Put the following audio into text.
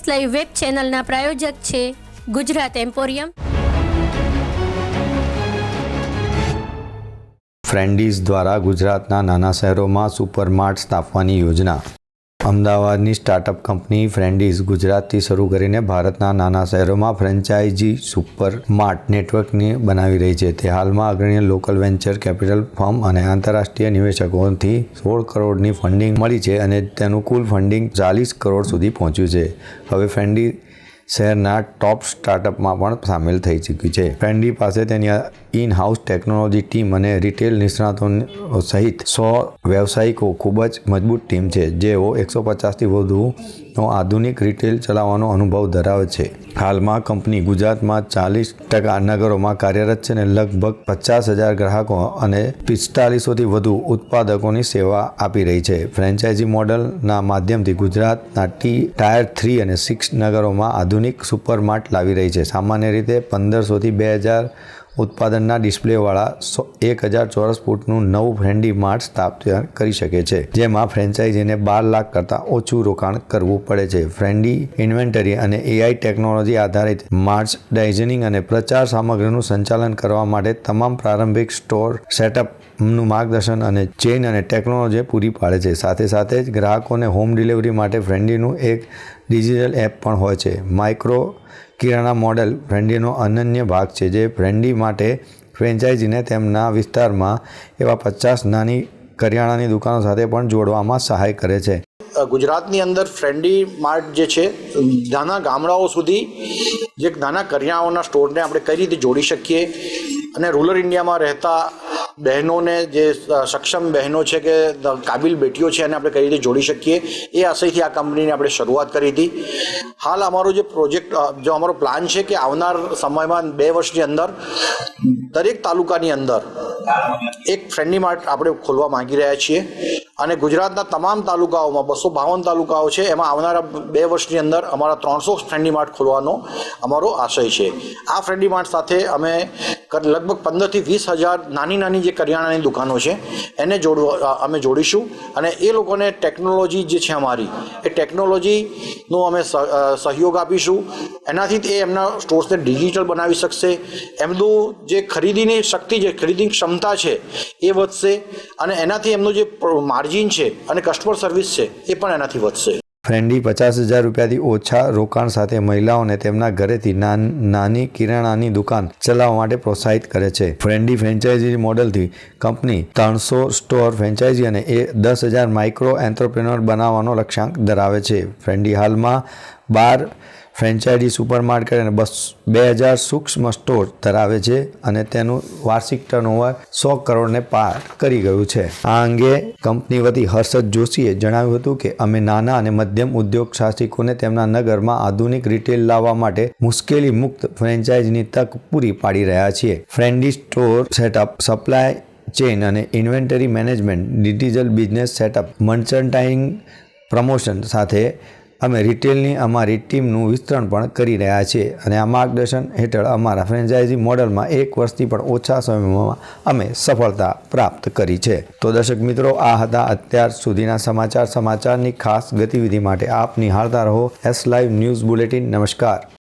S live web ચેનલના પ્રાયોજક છે Gujarat emporium. ફ્રેન્ડીઝ દ્વારા ગુજરાતના નાના શહેરોમાં સુપરમાર્ટ સ્થાપવાની યોજના. અમદાવાદની સ્ટાર્ટઅપ કંપની ફ્રેન્ડીઝ ગુજરાતથી શરૂ કરીને ભારતના નાના શહેરોમાં ફ્રેન્ચાઇઝી સુપર માર્ટ નેટવર્કને બનાવી રહી છે. તે હાલમાં અગ્રણી લોકલ વેન્ચર કેપિટલ ફર્મ અને આંતરરાષ્ટ્રીય નિવેશકોથી સોળ કરોડની ફંડિંગ મળી છે અને તેનું કુલ ફંડિંગ ચાલીસ કરોડ સુધી પહોંચ્યું છે. હવે ફ્રેન્ડી શહેરના ટોપ સ્ટાર્ટઅપમાં પણ સામેલ થઈ ચૂકી છે. ફ્રેન્ડી પાસે તેની ઇન હાઉસ ટેકનોલોજી ટીમ અને રિટેલ નિષ્ણાતો સહિત સો વ્યવસાયિકો ખૂબ જ મજબૂત ટીમ છે, જેઓ એકસો પચાસથી વધુનો આધુનિક રિટેલ ચલાવવાનો અનુભવ ધરાવે છે. હાલમાં કંપની ગુજરાતમાં ચાલીસ ટકા નગરોમાં કાર્યરત છે અને લગભગ પચાસ હજાર ગ્રાહકો અને પિસ્તાલીસોથી વધુ ઉત્પાદકોની સેવા આપી રહી છે. ફ્રેન્ચાઇઝી મોડલના માધ્યમથી ગુજરાતના ટી ટાયર થ્રી અને સિક્સ નગરોમાં આધુનિક સુપરમાર્ટ લાવી રહી છે. સામાન્ય રીતે પંદરસોથી બે હજાર ઉત્પાદનના ડિસ્પ્લેવાળા સો, એક હજાર ચોરસ ફૂટનું નવું ફ્રેન્ડી માર્ટ સ્થાપ્ય કરી શકે છે, જેમાં ફ્રેન્ચાઇઝીને બાર લાખ કરતાં ઓછું રોકાણ કરવું પડે છે. ફ્રેન્ડી ઇન્વેન્ટરી અને એઆઈ ટેકનોલોજી આધારિત માર્ચ ડાઇઝનિંગ અને પ્રચાર સામગ્રીનું સંચાલન કરવા માટે તમામ પ્રારંભિક સ્ટોર સેટઅપ નું માર્ગદર્શન અને ચેઇન અને ટેકનોલોજી પૂરી પાડે છે. સાથે સાથે જ ગ્રાહકોને હોમ ડિલિવરી માટે ફ્રેન્ડીનું એક ડિજિટલ એપ પણ હોય છે. માઇક્રો કિરાણા મોડેલ ફ્રેન્ડીનો અનન્ય ભાગ છે, જે ફ્રેન્ડી માટે ફ્રેન્ચાઇઝીને તેમના વિસ્તારમાં એવા પચાસ નાની કરિયાણાની દુકાનો સાથે પણ જોડવામાં સહાય કરે છે. ગુજરાતની અંદર ફ્રેન્ડી માર્ટ જે છે, નાના ગામડાઓ સુધી જે નાના કરિયાણાઓના સ્ટોરને આપણે કઈ રીતે જોડી શકીએ અને રૂરલ ઇન્ડિયામાં રહેતા બહેનોને જે સક્ષમ બહેનો છે કે કાબિલ બેટીઓ છે એને આપણે કઈ રીતે જોડી શકીએ, એ આશયથી આ કંપનીની આપણે શરૂઆત કરી હતી. હાલ અમારો જે પ્રોજેક્ટ જો અમારો પ્લાન છે કે આવનાર સમયમાં બે વર્ષની અંદર, દરેક તાલુકાની અંદર એક ફ્રેન્ડલી માર્ટ આપણે ખોલવા માંગી રહ્યા છીએ અને ગુજરાતના તમામ તાલુકાઓમાં, બસો બાવન તાલુકાઓ છે, એમાં આવનારા બે વર્ષની અંદર અમારા ત્રણસો ફ્રેન્ડી માર્ટ ખોલવાનો અમારો આશય છે. આ ફ્રેન્ડલી માર્ટ સાથે અમે લગભગ પંદરથી વીસ હજાર નાની નાની જે કરિયાણાની દુકાનો છે, એને જોડવા અમે જોડીશું. અને એ લોકોને ટેકનોલોજી જે છે અમારી, એ ટેકનોલોજીનો અમે સહ- સહયોગ આપીશું. એનાથી તે એમના સ્ટોર્સને ડિજિટલ બનાવી શકશે. એમનું જે ખરીદીની શક્તિ છે, ખરીદીની ક્ષમતા છે, એ વધશે. અને એનાથી એમનું જે માર્જિન છે અને કસ્ટમર સર્વિસ છે, એ પણ એનાથી વધશે. ફ્રેન્ડી પચાસ હજાર રૂપિયાથી ઓછા રોકાણ સાથે મહિલાઓને તેમના ઘરેથી નાન- કિરાણાની દુકાન ચલાવવા માટે પ્રોત્સાહિત કરે છે. ફ્રેન્ડી ફ્રેન્ચાઇઝી મોડલથી કંપની ત્રણસો સ્ટોર ફ્રેન્ચાઇઝી અને એ દસ હજાર માઇક્રો એન્ટરપ્રેન્યોર બનાવવાનો લક્ષ્યાંક ધરાવે છે. ફ્રેન્ડી હાલમાં બાર ફ્રેન્ચાઇઝી સુપરમાર્કેટ અને બસ બે હજાર સૂક્ષ્મ સ્ટોર ધરાવે છે અને તેનું વાર્ષિક ટર્નઓવર સો કરોડને પાર કરી ગયું છે. આ અંગે કંપની વતી હર્ષદ જોશીએ જણાવ્યું હતું કે અમે નાના અને મધ્યમ ઉદ્યોગ સાહસિકોને તેમના નગરમાં આધુનિક રિટેલ લાવવા માટે મુશ્કેલી મુક્ત ફ્રેન્ચાઇઝની તક પૂરી પાડી રહ્યા છીએ. Frendy store setup, supply chain અને inventory management, digital business setup merchandising promotion સાથે અમે રિટેલની અમારી ટીમનું વિસ્તરણ પણ કરી રહ્યા છીએ અને આ માર્ગદર્શન હેઠળ અમારા ફ્રેન્ચાઇઝી મોડલમાં એક વર્ષથી પણ ઓછા સમયમાં અમે સફળતા પ્રાપ્ત કરી છે. તો દર્શક મિત્રો, આ હતા અત્યાર સુધીના સમાચાર. સમાચારની ખાસ ગતિવિધિ માટે આપ નિહાળતા રહો. એસ લાઈવ ન્યૂઝ બુલેટિન નમસ્કાર.